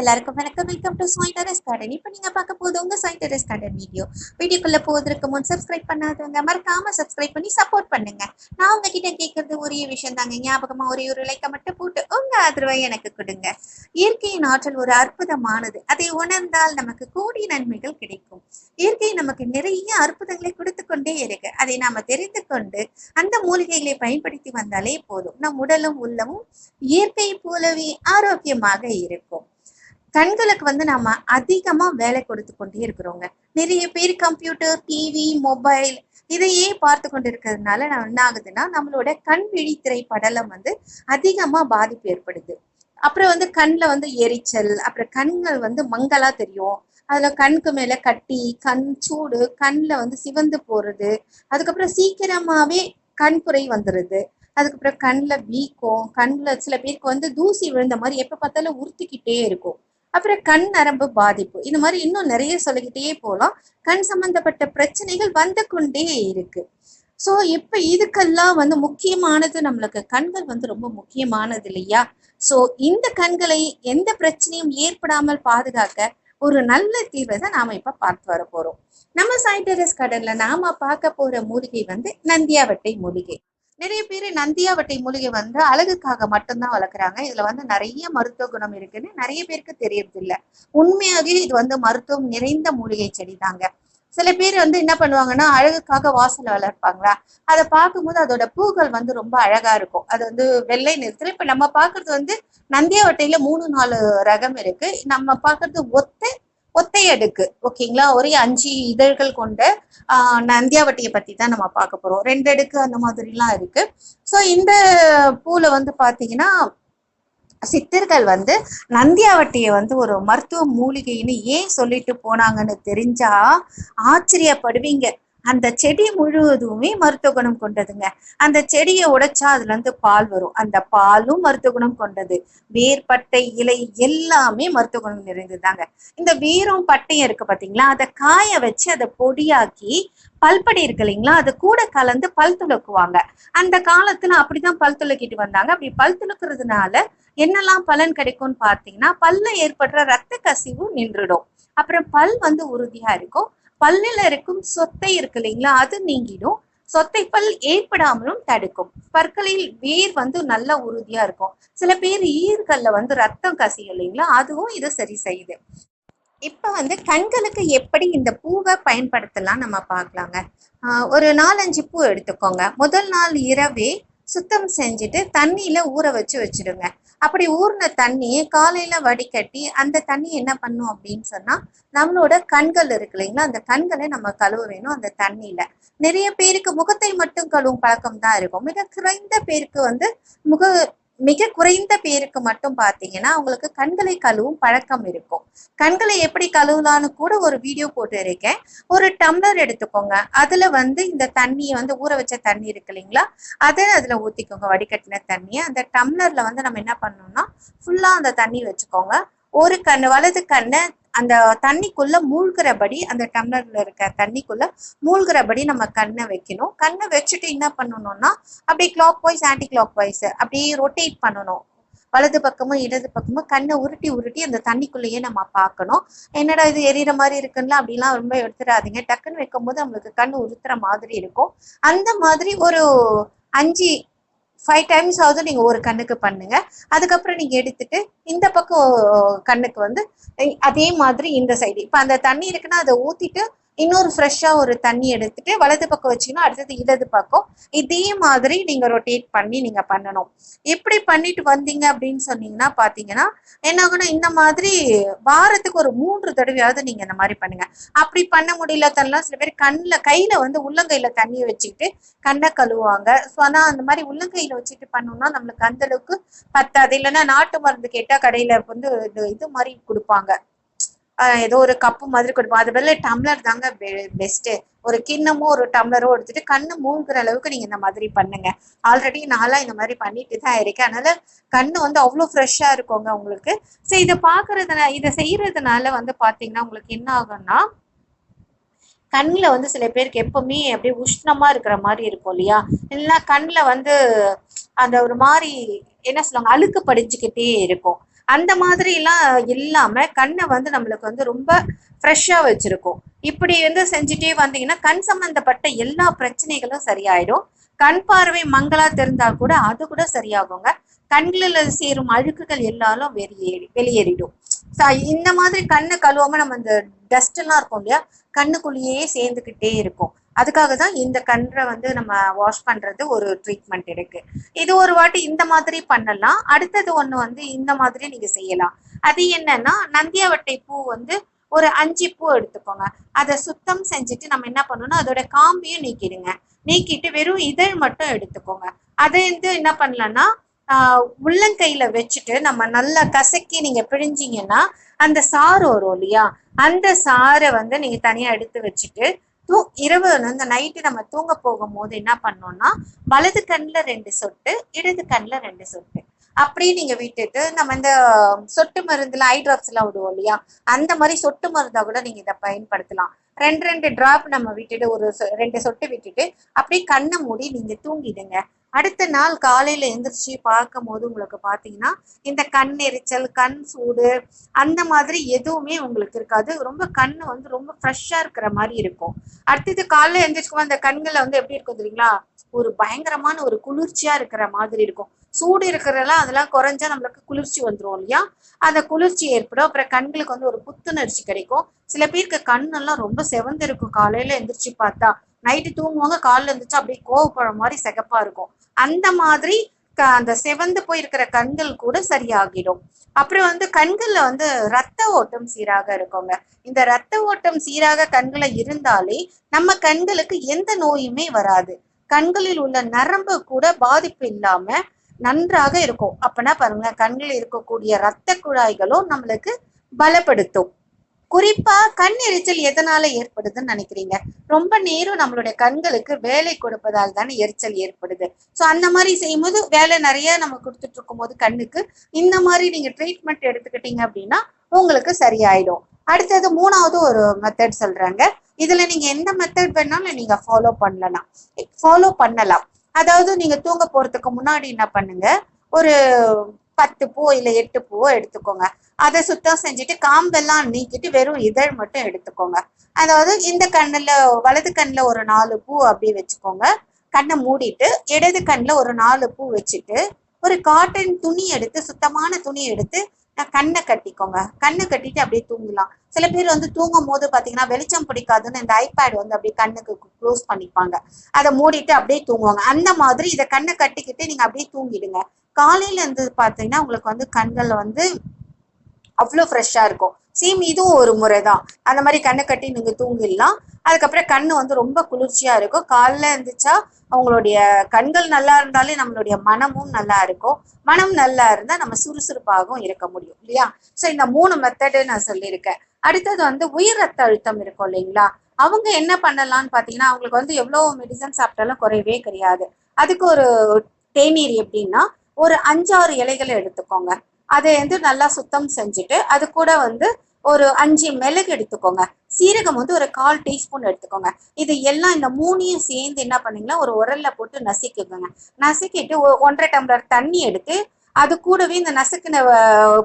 எல்லாருக்கும் வணக்கம். Welcome to Sai terrace garden இப்போ நீங்கள் பார்க்க போது உங்கள் சாய் டெரஸ் கார்டன் வீடியோ வீடியோக்குள்ளே போவதற்கு முன் சப்ஸ்கிரைப் பண்ணாதவங்க மறக்காம சப்ஸ்கிரைப் பண்ணி சப்போர்ட் பண்ணுங்க. நான் உங்ககிட்ட கேட்கறது ஒரே விஷயம் தாங்க. ஞாபகமாக ஒரே ஒரு லைக்கை மட்டும் போட்டு உங்கள் ஆதரவை எனக்கு கொடுங்க. இயற்கையின் ஆற்றல் ஒரு அற்புதமானது. அதை உணர்ந்தால் நமக்கு கோடி நன்மைகள் கிடைக்கும். இயற்கை நமக்கு நிறைய அற்புதங்களை கொடுத்து கொண்டே இருக்கு. அதை நாம தெரிந்து கொண்டு அந்த மூலிகைகளை பயன்படுத்தி வந்தாலே போதும். நம் உடலும் உள்ளமும் இயற்கை போலவே ஆரோக்கியமாக இருக்கும். கண்களுக்கு வந்து நாம அதிகமா வேலை கொடுத்து கொண்டே இருக்கிறோங்க. நிறைய பேர் கம்ப்யூட்டர் டிவி மொபைல் இதையே பார்த்து கொண்டு இருக்கிறதுனால நான் என்ன ஆகுதுன்னா நம்மளோட கண் விழித்திரை படலம் வந்து அதிகமா பாதிப்பு ஏற்படுது. அப்புறம் வந்து கண்ணில் வந்து எரிச்சல் அப்புறம் கண்கள் வந்து மங்கலா தெரியும். அதுல கண்ணுக்கு மேல கட்டி கண் சூடு கண்ணில் வந்து சிவந்து போறது அதுக்கப்புறம் சீக்கிரமாவே கண்புரை வந்துடுது அதுக்கப்புறம் கண்ணில் வீக்கம் கண்ணில் சில பேருக்கு வந்து தூசி விழுந்த மாதிரி எப்போ பார்த்தாலும் உறுத்திக்கிட்டே இருக்கும். அப்புறம் கண் நரம்பு பாதிப்பு. இந்த மாதிரி இன்னும் நிறைய சொல்லிக்கிட்டே போகலாம் கண் சம்பந்தப்பட்ட பிரச்சனைகள் வந்து கொண்டே இருக்கு. ஸோ இப்போ இதுக்கெல்லாம் வந்து முக்கியமானது நம்மளுக்கு கண்கள் வந்து ரொம்ப முக்கியமானது இல்லையா? ஸோ இந்த கண்களை எந்த பிரச்சனையும் ஏற்படாமல் பாதுகாக்க ஒரு நல்ல தீர்வை தான் நாம இப்ப பார்த்து வர போறோம். நம்ம சாய்டரஸ் கடல்ல நாம பார்க்க போற மூலிகை வந்து நந்தியாவட்டை மூலிகை. நிறைய பேர் நந்தியாவட்டை மூலிகை வந்து அழகுக்காக மட்டும்தான் வளர்க்குறாங்க. இதுல வந்து நிறைய மருத்துவ குணம் இருக்குன்னு நிறைய பேருக்கு தெரியறதில்ல. உண்மையாகவே இது வந்து மருத்துவம் நிறைந்த மூலிகை செடி தாங்க. சில பேர் வந்து என்ன பண்ணுவாங்கன்னா அழகுக்காக வாசல் வளர்ப்பாங்களா அதை பார்க்கும்போது அதோட பூக்கள் வந்து ரொம்ப அழகா இருக்கும். அது வந்து வெள்ளை நிறத்துல இப்ப நம்ம பாக்குறது வந்து நந்தியாவட்டையில மூணு நாலு ரகம் இருக்கு. நம்ம பாக்குறது ஒத்த ஒத்தை அடுக்கு ஓகேங்களா? ஒரே அஞ்சு இதழ்கள் கொண்ட நந்தியாவட்டியை பத்தி தான் நம்ம பார்க்க போறோம். ரெண்டு அடுக்கு அந்த மாதிரிலாம் இருக்கு. ஸோ இந்த பூல வந்து பாத்தீங்கன்னா சித்தர்கள் வந்து நந்தியாவட்டியை வந்து ஒரு மருத்துவ மூலிகைன்னு ஏன் சொல்லிட்டு போனாங்கன்னு தெரிஞ்சா ஆச்சரியப்படுவீங்க. அந்த செடி முழுவதுமே மருத்துவ குணம் கொண்டதுங்க. அந்த செடியை உடைச்சா அதுல இருந்து பால் வரும். அந்த பாலும் மருத்துவ குணம் கொண்டது. வேர் பட்டை இலை எல்லாமே மருத்துவ குணம் நிறைந்ததுதாங்க. இந்த வேரும் பட்டையும் இருக்கு பாத்தீங்களா? அதை காய வச்சு அதை பொடியாக்கி பல்படி இருக்கு இல்லைங்களா? அது கூட கலந்து பல் துளக்குவாங்க அந்த காலத்துல அப்படிதான் பல் துளக்கிட்டு வந்தாங்க. அப்படி பல் துளக்குறதுனால என்னெல்லாம் பலன் கிடைக்கும்னு பார்த்தீங்கன்னா பல்ல ஏற்படுற ரத்த கசிவு நின்றுடும். அப்புறம் பல் வந்து உறுதியா இருக்கும். பல்லில் இருக்கும் சொத்தை இருக்கு இல்லைங்களா? அது நீங்கிடும். சொத்தை பல் ஏற்படாமலும் தடுக்கும். பற்களில் வேர் வந்து நல்லா உறுதியா இருக்கும். சில பேர் ஈர்கள்ல வந்து ரத்தம் கசியும் இல்லைங்களா? அதுவும் இது சரி செய்யுது. இப்ப வந்து கண்களுக்கு எப்படி இந்த பூவை பயன்படுத்தலாம் நம்ம பார்க்கலாங்க. ஒரு நாலஞ்சு பூ எடுத்துக்கோங்க. முதல் நாள் இரவே சுத்தம் செஞ்சுட்டு தண்ணியில ஊற வச்சு வச்சிடுங்க. அப்படி ஊறின தண்ணியை காலையில வடிகட்டி அந்த தண்ணி என்ன பண்ணும் அப்படின்னு சொன்னா நம்மளோட கண்கள் இருக்கு இல்லைங்களா? அந்த கண்களை நம்ம கழுவ வேணும் அந்த தண்ணியில. நிறைய பேருக்கு முகத்தை மட்டும் கழுவும் பழக்கம் தான் இருக்கும். மிக குறைந்த பேருக்கு வந்து முக மிக குறைந்த பேருக்கு மட்டும் பார்த்தீங்கன்னா அவங்களுக்கு கண்களை கழுவும் பழக்கம் இருக்கும். கண்களை எப்படி கழுவலான்னு கூட ஒரு வீடியோ போட்டு இருக்கேன் ஒரு டம்ளர் எடுத்துக்கோங்க. அதுல வந்து இந்த தண்ணியை வந்து ஊற வச்ச தண்ணி இருக்கு இல்லைங்களா? அதை அதுல ஊத்திக்கோங்க. வடிகட்டின தண்ணியை. அந்த டம்ளர்ல வந்து நம்ம என்ன பண்ணோம்னா ஃபுல்லா அந்த தண்ணி வச்சுக்கோங்க. ஒரு கண் வலது கண்ணை அந்த தண்ணிக்குள்ள மூழ்கிறபடி அந்த டம்ளர்ல இருக்க தண்ணிக்குள்ள மூழ்கிறபடி நம்ம கண்ணை வைக்கணும். கண்ணை வச்சுட்டு என்ன பண்ணணும்னா அப்படியே clockwise anticlockwise அப்படியே ரொட்டேட் பண்ணணும். வலது பக்கமும் இடது பக்கமும் கண்ணை உருட்டி உருட்டி அந்த தண்ணிக்குள்ளேயே நம்ம பார்க்கணும். என்னடா இது எரியற மாதிரி இருக்குன்னா அப்படிலாம் ரொம்ப எடுத்துடாதீங்க. டக்குன்னு வைக்கும்போது நம்மளுக்கு கண் உறுத்துற மாதிரி இருக்கும். அந்த மாதிரி ஒரு அஞ்சு ஃபைவ் டைம்ஸ் ஆகுது நீங்க ஒரு கண்ணுக்கு பண்ணுங்க. அதுக்கப்புறம் நீங்க எடுத்துட்டு இந்த பக்கம் கண்ணுக்கு வந்து அதே மாதிரி இந்த சைடு இப்ப அந்த தண்ணி இருக்குன்னா அதை ஊத்திட்டு இன்னொரு ஃப்ரெஷ்ஷாக ஒரு தண்ணி எடுத்துட்டு வலது பக்கம் வச்சிங்கன்னா அடுத்தது இடது பக்கம் இதே மாதிரி நீங்கள் ரொட்டேட் பண்ணி நீங்கள் பண்ணணும். எப்படி பண்ணிட்டு வந்தீங்க அப்படின்னு சொன்னீங்கன்னா பார்த்தீங்கன்னா என்ன ஆகும்னா இந்த மாதிரி வாரத்துக்கு ஒரு மூன்று தடவையாவது நீங்கள் இந்த மாதிரி பண்ணுங்க. அப்படி பண்ண முடியல தரலாம் சில பேர் கண்ணில் கையில் வந்து உள்ளங்கையில் தண்ணியை வச்சுக்கிட்டு கண்ணை கழுவுவாங்க. ஸோ ஆனால் அந்த மாதிரி உள்ளங்கையில் வச்சுட்டு பண்ணோம்னா நம்மளுக்கு அந்த அளவுக்கு பத்தாது. இல்லைன்னா நாட்டு மருந்து கேட்டால் கடையில் வந்து இது இது மாதிரி கொடுப்பாங்க. ஏதோ ஒரு கப்பு மாதிரி கொடுப்போம். அது பதில் டம்ளர் தாங்க பெஸ்ட்டு ஒரு கிண்ணமோ ஒரு டம்ளரோ எடுத்துட்டு கண்ணு மூழ்கிற அளவுக்கு நீங்க இந்த மாதிரி பண்ணுங்க. ஆல்ரெடி நான்லாம் இந்த மாதிரி பண்ணிட்டு தான் இருக்கேன். அதனால கண்ணு வந்து அவ்வளோ ஃப்ரெஷ்ஷாக இருக்குங்க உங்களுக்கு. ஸோ இதை பார்க்கறதுனால இதை செய்யறதுனால வந்து பார்த்தீங்கன்னா உங்களுக்கு என்ன ஆகும்னா கண்ணில் வந்து சில பேருக்கு எப்பவுமே அப்படியே உஷ்ணமாக இருக்கிற மாதிரி இருக்கும் இல்லையா? இல்லைன்னா கண்ணில் வந்து அந்த ஒரு மாதிரி என்ன சொல்லுவாங்க அழுக்கு படிஞ்சுக்கிட்டே இருக்கும். அந்த மாதிரிலாம் இல்லாம கண்ணை வந்து நம்மளுக்கு வந்து ரொம்ப ஃப்ரெஷ்ஷா வச்சிருக்கும். இப்படி வந்து செஞ்சுட்டே வந்தீங்கன்னா கண் சம்பந்தப்பட்ட எல்லா பிரச்சனைகளும் சரியாயிடும். கண் பார்வை மங்களா தெரிந்தா கூட அது கூட சரியாகுங்க. கண்களில் சேரும் அழுக்குகள் எல்லாரும் வெளியேறி வெளியேறிடும். இந்த மாதிரி கண்ணை கழுவாம நம்ம இந்த டஸ்ட் எல்லாம் இருக்கும் இல்லையா? கண்ணுக்குள்ளேயே சேர்ந்துக்கிட்டே இருக்கும். அதுக்காக தான் இந்த கன்றை வந்து நம்ம வாஷ் பண்றது ஒரு ட்ரீட்மெண்ட் இருக்கு. இது ஒரு வாட்டி இந்த மாதிரி பண்ணலாம். அடுத்தது ஒண்ணு வந்து இந்த மாதிரி நீங்க செய்யலாம். அது என்னன்னா நந்தியாவட்டை பூ வந்து ஒரு அஞ்சு பூ எடுத்துக்கோங்க. அதை சுத்தம் செஞ்சுட்டு நம்ம என்ன பண்ணணும் அதோட காம்பையும் நீக்கிடுங்க. நீக்கிட்டு வெறும் இதழ் மட்டும் எடுத்துக்கோங்க. அதை வந்து என்ன பண்ணலாம்னா உள்ளங்கையில வச்சுட்டு நம்ம நல்லா கசக்கி நீங்க பிழிஞ்சிங்கன்னா அந்த சாறு வரும் இல்லையா? அந்த சாறை வந்து நீங்க தனியா எடுத்து வச்சுட்டு தூ இரவு அந்த நைட்டு நம்ம தூங்க போகும்போது என்ன பண்ணோம்னா வலது கண்ணில் ரெண்டு சொட்டு இடது கண்ணில் ரெண்டு சொட்டு. அப்படியே நீங்க விட்டுட்டு நம்ம இந்த சொட்டு மருந்துல ஐ டிராப்ஸ் எல்லாம் விடுவோம் இல்லையா? அந்த மாதிரி சொட்டு மருந்தா கூட நீங்க இதை பயன்படுத்தலாம். ரெண்டு ரெண்டு டிராப் நம்ம விட்டுட்டு ஒரு சொ- ரெண்டு சொட்டு விட்டுட்டு அப்படியே கண்ணை மூடி நீங்க தூங்கிடுங்க. அடுத்த நாள் காலையில எந்திரிச்சு பார்க்கும் போது உங்களுக்கு பாத்தீங்கன்னா இந்த கண் எரிச்சல் கண் சூடு அந்த மாதிரி எதுவுமே உங்களுக்கு இருக்காது. ரொம்ப கண்ணு வந்து ரொம்ப ஃப்ரெஷ்ஷா இருக்கிற மாதிரி இருக்கும். அடுத்தது காலைல எந்திரிச்சுக்கோ அந்த கண்களில் வந்து எப்படி இருக்கும் தெரியுங்களா? ஒரு பயங்கரமான ஒரு குளிர்ச்சியா இருக்கிற மாதிரி இருக்கும். சூடு இருக்கிறதெல்லாம் அதெல்லாம் குறைஞ்சா நம்மளுக்கு குளிர்ச்சி வந்துடும் இல்லையா? அந்த குளிர்ச்சி ஏற்படும். அப்புறம் கண்களுக்கு வந்து ஒரு புத்துணர்ச்சி கிடைக்கும். சில பேருக்கு கண்ணெல்லாம் ரொம்ப செவந்து இருக்கும் காலையில எந்திரிச்சு பார்த்தா நைட்டு தூங்குவாங்க. காலைல எந்திரிச்சு அப்படியே கோவப்பழம் மாதிரி சிகப்பா இருக்கும். அந்த மாதிரி க- அந்த செவந்து போயிருக்கிற கண்கள் கூட சரியாகிடும். அப்புறம் வந்து கண்கள்ல வந்து ரத்த ஓட்டம் சீராக இருக்குங்க. இந்த ரத்த ஓட்டம் சீராக கண்களை இருந்தாலே நம்ம கண்களுக்கு எந்த நோயுமே வராது. கண்களில் உள்ள நரம்பு கூட பாதிப்பு இல்லாம நன்றாக இருக்கும். அப்பனா பாருங்க கண்களில் இருக்கக்கூடிய ரத்த குழாய்களும் நம்மளுக்கு பலப்படுத்தும். குறிப்பா கண் எரிச்சல் எதனால ஏற்படுதுன்னு நினைக்கிறீங்க? ரொம்ப நேரம் நம்மளுடைய கண்களுக்கு வேலை கொடுப்பதால் தானே எரிச்சல் ஏற்படுது. ஸோ அந்த மாதிரி செய்யும்போது வேலை நிறைய நம்ம கொடுத்துட்டு இருக்கும்போது கண்ணுக்கு இந்த மாதிரி நீங்க ட்ரீட்மெண்ட் எடுத்துக்கிட்டீங்க அப்படின்னா உங்களுக்கு சரியாயிடும். அடுத்தது மூணாவது ஒரு மெத்தட் சொல்றாங்க. இதுல நீங்க எந்த மெத்தட் வேணாலும் நீங்க ஃபாலோ பண்ணலாம். ஃபாலோ பண்ணலாம். அதாவது நீங்க தூங்க போறதுக்கு முன்னாடி என்ன பண்ணுங்க? ஒரு பத்து பூ இல்ல எட்டு பூவோ எடுத்துக்கோங்க. அதை சுத்தம் செஞ்சுட்டு காம்பெல்லாம் நீக்கிட்டு வெறும் இதழ் மட்டும் எடுத்துக்கோங்க. அதாவது இந்த கண்ணுல வலது கண்ணுல ஒரு நாலு பூ அப்படியே வச்சுக்கோங்க. கண்ணை மூடிட்டு இடது கண்ணுல ஒரு நாலு பூ வச்சுட்டு ஒரு காட்டன் துணி எடுத்து சுத்தமான துணி எடுத்து கண்ணை கட்டிக்கோங்க. கண்ணை கட்டிட்டு அப்படியே தூங்கலாம் சில பேர் வந்து தூங்கும் போது பாத்தீங்கன்னா வெளிச்சம் பிடிக்காதுன்னு இந்த ஐபேட் வந்து அப்படியே கண்ணுக்கு க்ளோஸ் பண்ணிப்பாங்க. அதை மூடிட்டு அப்படியே தூங்குவாங்க. அந்த மாதிரி இதை கண்ணை கட்டிக்கிட்டு நீங்க அப்படியே தூங்கிடுங்க. காலையில இருந்து பாத்தீங்கன்னா உங்களுக்கு வந்து கண்கள் வந்து அவ்வளோ ஃப்ரெஷ்ஷாக இருக்கும். சேம் இதுவும் ஒரு முறை தான் அந்த மாதிரி கண்ணை கட்டி நீங்கள் தூங்கிடலாம். அதுக்கப்புறம் கண்ணு வந்து ரொம்ப குளிர்ச்சியாக இருக்கும். காலைல இருந்துச்சா அவங்களுடைய கண்கள் நல்லா இருந்தாலே நம்மளுடைய மனமும் நல்லா இருக்கும். மனம் நல்லா இருந்தால் நம்ம சுறுசுறுப்பாகவும் இருக்க முடியும் இல்லையா? ஸோ இந்த மூணு மெத்தடு நான் சொல்லியிருக்கேன். அடுத்தது வந்து உயிர் ரத்த அழுத்தம் இருக்கும் இல்லைங்களா? அவங்க என்ன பண்ணலாம்னு பார்த்தீங்கன்னா அவங்களுக்கு வந்து எவ்வளோ மெடிசன் சாப்பிட்டாலும் குறையவே கிடையாது. அதுக்கு ஒரு தேநீர் எப்படின்னா ஒரு அஞ்சாறு இலைகளை எடுத்துக்கோங்க. அதை வந்து நல்லா சுத்தம் செஞ்சுட்டு அது கூட வந்து ஒரு அஞ்சு மிளகு எடுத்துக்கோங்க. சீரகம் வந்து ஒரு கால் டீஸ்பூன் எடுத்துக்கோங்க. இது எல்லாம் இந்த மூணையும் சேர்ந்து என்ன பண்ணீங்கன்னா ஒரு உரல்ல போட்டு நசுக்கிக்கோங்க. நசுக்கிட்டு ஒ- ஒன்றரை டம்ளர் தண்ணி எடுத்து அது கூடவே இந்த நசுக்கின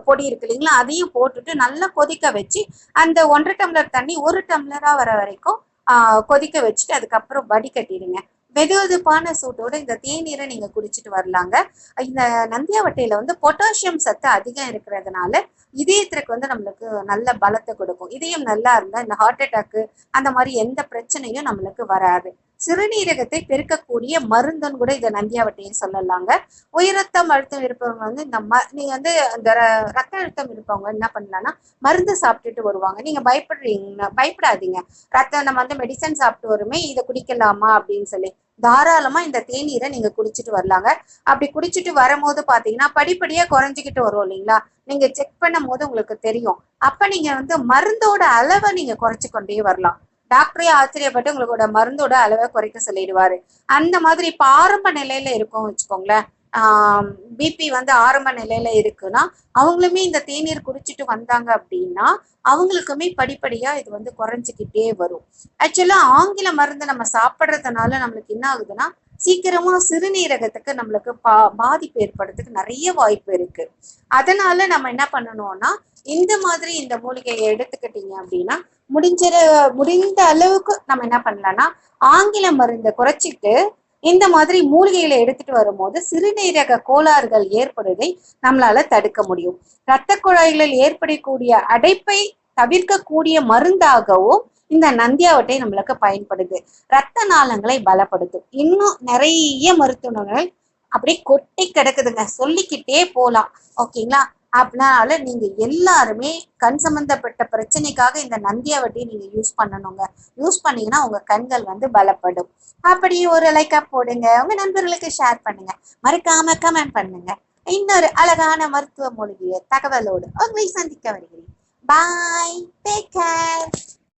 பொடி இருக்கு இல்லைங்களா அதையும் போட்டுட்டு நல்லா கொதிக்க வச்சு அந்த ஒன்றரை டம்ளர் தண்ணி ஒரு டம்ளரா வர வரைக்கும் கொதிக்க வச்சுட்டு அதுக்கப்புறம் வடிகட்டிடுங்க. வெது வெதுப்பான சூட்டோட இந்த தேநீரை நீங்க குடிச்சிட்டு வரலாங்க. இந்த நந்தியாவட்டையில வந்து பொட்டாசியம் சத்து அதிகம் இருக்கிறதுனால இதயத்திற்கு வந்து நம்மளுக்கு நல்ல பலத்தை கொடுக்கும். இதயம் நல்லா இருந்தா இந்த ஹார்ட் அட்டாக்கு அந்த மாதிரி எந்த பிரச்சனையும் நம்மளுக்கு வராது. சிறுநீரகத்தை பெருக்கக்கூடிய மருந்துன்னு கூட இதை நந்தியாவட்டையும் சொல்லலாங்க. உயரத்தம் அழுத்தம் இருப்பவங்க வந்து இந்த ம நீங்க வந்து அந்த ர- ரத்த அழுத்தம் இருப்பவங்க என்ன பண்ணலாம்னா மருந்து சாப்பிட்டுட்டு வருவாங்க. நீங்க பயப்படுறீங்க பயப்படாதீங்க. ரத்தம் நம்ம வந்து மெடிசன் சாப்பிட்டு வருமே இதை குடிக்கலாமா அப்படின்னு சொல்லி. தாராளமா இந்த தேநீரை நீங்க குடிச்சிட்டு வரலாங்க. அப்படி குடிச்சிட்டு வரும்போது பாத்தீங்கன்னா படிப்படியா குறைஞ்சிக்கிட்டு வரும் இல்லைங்களா? நீங்க செக் பண்ணும் போது உங்களுக்கு தெரியும். அப்ப நீங்க வந்து மருந்தோட அளவை நீங்க குறைச்சு கொண்டே வரலாம். டாக்டரே ஆச்சரியப்பட்டு உங்களோட மருந்தோட அளவை குறைக்க சொல்லிடுவாரு. அந்த மாதிரி இப்ப ஆரம்ப நிலையில இருக்கும் வச்சுக்கோங்களேன். பிபி வந்து ஆரம்ப நிலையில இருக்குன்னா அவங்களுமே இந்த தேநீர் குடிச்சிட்டு வந்தாங்க அப்படின்னா அவங்களுக்குமே படிப்படியா இது வந்து குறைஞ்சிக்கிட்டே வரும். ஆக்சுவலா ஆங்கில மருந்து நம்ம சாப்பிட்றதுனால நம்மளுக்கு என்ன ஆகுதுன்னா சீக்கிரமா சிறுநீரகத்துக்கு நம்மளுக்கு பா பாதிப்பு ஏற்படுறதுக்கு நிறைய வாய்ப்பு இருக்கு. அதனால நம்ம என்ன பண்ணணும்னா இந்த மாதிரி இந்த மூலிகையை எடுத்துக்கிட்டீங்க அப்படின்னா முடிஞ்ச முடிந்த அளவுக்கு நம்ம என்ன பண்ணலாம்னா ஆங்கில மருந்தை குறைச்சிட்டு இந்த மாதிரி மூலிகைகளை எடுத்துட்டு வரும்போது சிறுநீரக கோளாறுகள் ஏற்படுவதை நம்மளால தடுக்க முடியும். இரத்த குழாய்களில் ஏற்படக்கூடிய அடைப்பை தவிர்க்கக்கூடிய மருந்தாகவும் இந்த நந்தியாவட்டை நம்மளுக்கு பயன்படுது. ரத்த நாளங்களை பலப்படுத்தும். இன்னும் நிறைய மருத்துவங்கள் அப்படியே கொட்டி கிடக்குதுங்க. சொல்லிக்கிட்டே போலாம். ஓகேங்களா? அதனால நீங்க எல்லாருமே கண் சம்பந்தப்பட்ட பிரச்சனைக்காக இந்த நந்தியாவட்டியை நீங்க யூஸ் பண்ணணுங்க. யூஸ் பண்ணீங்கன்னா உங்க கண்கள் வந்து பலப்படும். அப்படி ஒரு லைக்கா போடுங்க. உங்க நண்பர்களுக்கு ஷேர் பண்ணுங்க. மறக்காம கமெண்ட் பண்ணுங்க. இன்னொரு அழகான மருத்துவ மூலிகை தகவலோடு உங்களை சந்திக்க வருகிறேன். Bye take care